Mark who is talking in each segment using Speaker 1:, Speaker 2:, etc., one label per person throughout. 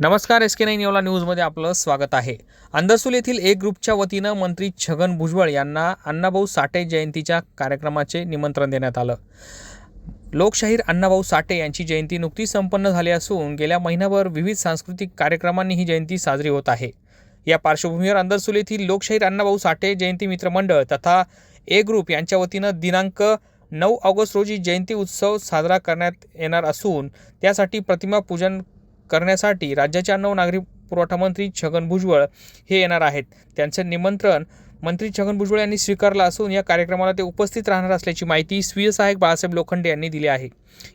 Speaker 1: नमस्कार S K nine Yeola न्यूजमध्ये आपलं स्वागत आहे. अंदरसूल येथील एक ग्रुपच्या वतीनं मंत्री छगन भुजबळ यांना अण्णाभाऊ साठे जयंतीच्या कार्यक्रमाचे निमंत्रण देण्यात आलं. लोकशाहीर अण्णाभाऊ साठे यांची जयंती नुकतीच संपन्न झाली असून गेल्या महिनाभर विविध सांस्कृतिक कार्यक्रमांनी ही जयंती साजरी होत आहे. या पार्श्वभूमीवर अंदरसूल येथील लोकशाहीर अण्णाभाऊ साठे जयंती मित्र मंडळ तथा ए ग्रुप यांच्या वतीनं दिनांक नऊ ऑगस्ट रोजी जयंती उत्सव साजरा करण्यात येणार असून त्यासाठी प्रतिमा पूजन करण्यासाठी राज्याचे अन्न व नागरी पुरवठा मंत्री छगन भुजबळ हे येणार आहेत. त्यांचे निमंत्रण मंत्री छगन भुजबळ यांनी स्वीकारलं असून या कार्यक्रमाला ते उपस्थित राहणार असल्याची माहिती स्वीय सहाय्यक बाळासाहेब लोखंडे यांनी दिली आहे.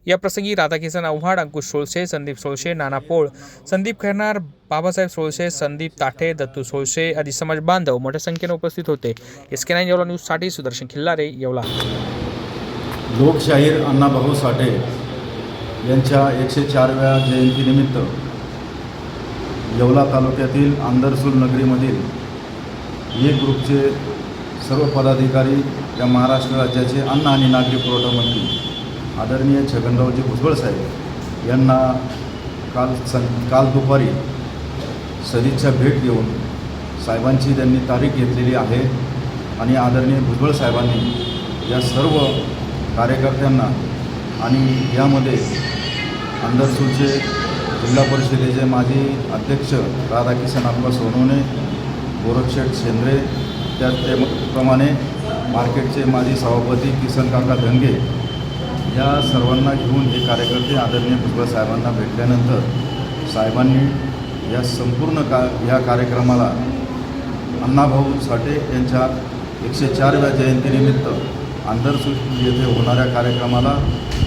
Speaker 1: या प्रसंगी राधाकिसन आव्हाड अंकुश सोळसे संदीप सोळसे नाना पोळ संदीप खैरनार बाबासाहेब सोळसे संदीप ताठे दत्तू सोळसे आदी समाज बांधव मोठ्या संख्येने उपस्थित होते. एस के नाईन येवला न्यूजसाठी सुदर्शन खिल्लारे येवला.
Speaker 2: लोकशाहीर अण्णाभाऊ साठे यांच्या एकशे चारव्या जयंतीनिमित्त येवला तालुक्यातील आंदरसूल नगरीमधील ये ग्रुपचे सर्व पदाधिकारी या महाराष्ट्र राज्याचे अन्न आणि नागरी पुरवठा मंत्री आदरणीय छगनरावजी भुजबळ साहेब यांना काल सं काल दुपारी सदिच्छा भेट देऊन साहेबांची त्यांनी तारीख घेतलेली आहे आणि आदरणीय भुजबळ साहेबांनी या सर्व कार्यकर्त्यांना आणि यामध्ये अंदरसूलचे जिल्हा परिषदेचे माजी अध्यक्ष राधाकिशन अप्पा सोनवणे गोरक्षेठ शेंद्रे त्याचप्रमाणे मार्केटचे माजी सभापती किसन काका धंगे या सर्वांना घेऊन हे कार्यकर्ते आदरणीय भुजबळ साहेबांना भेटल्यानंतर साहेबांनी या संपूर्ण का या कार्यक्रमाला अण्णाभाऊ साठे यांच्या एकशे चारव्या जयंतीनिमित्त आंदरसूल येथे होणाऱ्या कार्यक्रमाला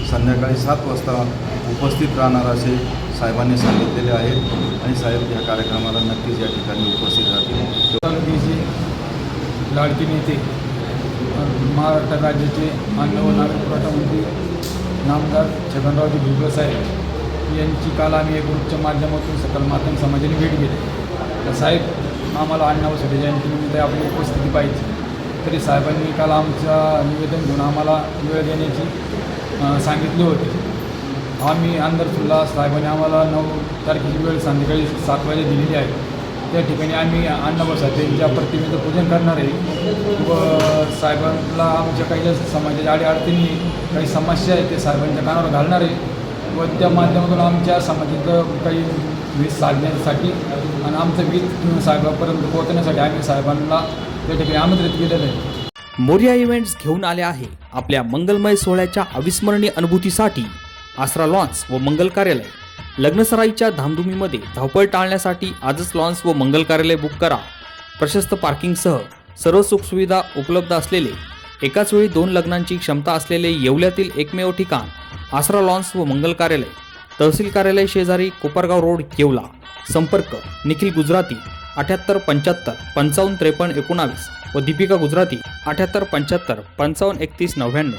Speaker 2: संध्याकाळी सात वाजता उपस्थित राहणार असे साहेबांनी सांगितलेले आहे आणि साहेब या कार्यक्रमाला नक्कीच या ठिकाणी उपस्थित राहतील.
Speaker 3: तालुक्याचे लाडके नेते महाराष्ट्र राज्याचे अन्न व नागरी पुरवठा मंत्री नामदार छगनरावजी भुजबळ साहेब यांची काल आम्ही एक ग्रुपच्या माध्यमातून सकल माध्यम समाजाने भेट घेतली. तर साहेब आम्हाला अण्णा जयंतीनिमित्त आपली उपस्थिती पाहिजे. तरी साहेबांनी काल आमचं निवेदन घेऊन आम्हाला वेळ देण्याची सांगितले होते. आम्ही अंदरसुल्ला साहेबांनी आम्हाला नऊ तारखेची वेळ संध्याकाळी सात वाजे दिलेली आहे. त्या ठिकाणी आम्ही अण्णाभाऊ साठेंच्या प्रतिमेचं पूजन करणार आहे. व साहेबांना आमच्या काही ज्या समाजाच्या अडीअडचणी काही समस्या आहेत ते साहेबांच्या कानावर घालणार आहे. व त्या माध्यमातून आमच्या समाजाचं काही वीज साधण्यासाठी आणि आमचं वीज साहेबापर्यंत पोहोचण्यासाठी आम्ही साहेबांना त्या ठिकाणी आमंत्रित केलेलं आहे.
Speaker 1: मोर्या इव्हेंट्स घेऊन आले आहे आपल्या मंगलमय सोहळ्याच्या अविस्मरणीय अनुभूतीसाठी आसरा लॉन्स व मंगल कार्यालय. लग्नसराईच्या धामधुमीमध्ये धावपळ टाळण्यासाठी आजच लॉन्स व मंगल कार्यालय बुक करा. प्रशस्त पार्किंगसह सर्व सुखसुविधा उपलब्ध असलेले एकाच वेळी दोन लग्नांची क्षमता असलेले येवल्यातील एकमेव ठिकाण आसरा लॉन्स व मंगल कार्यालय. तहसील कार्यालय शेजारी कोपरगाव रोड येवला. संपर्क निखिल गुजराती. अठ्याहत्तर पंच्याहत्तर पंचावन्न त्रेपन्न एकोणावीस व दीपिका गुजराती अठ्याहत्तर पंच्याहत्तर पंचावन्न एकतीस नव्याण्णव.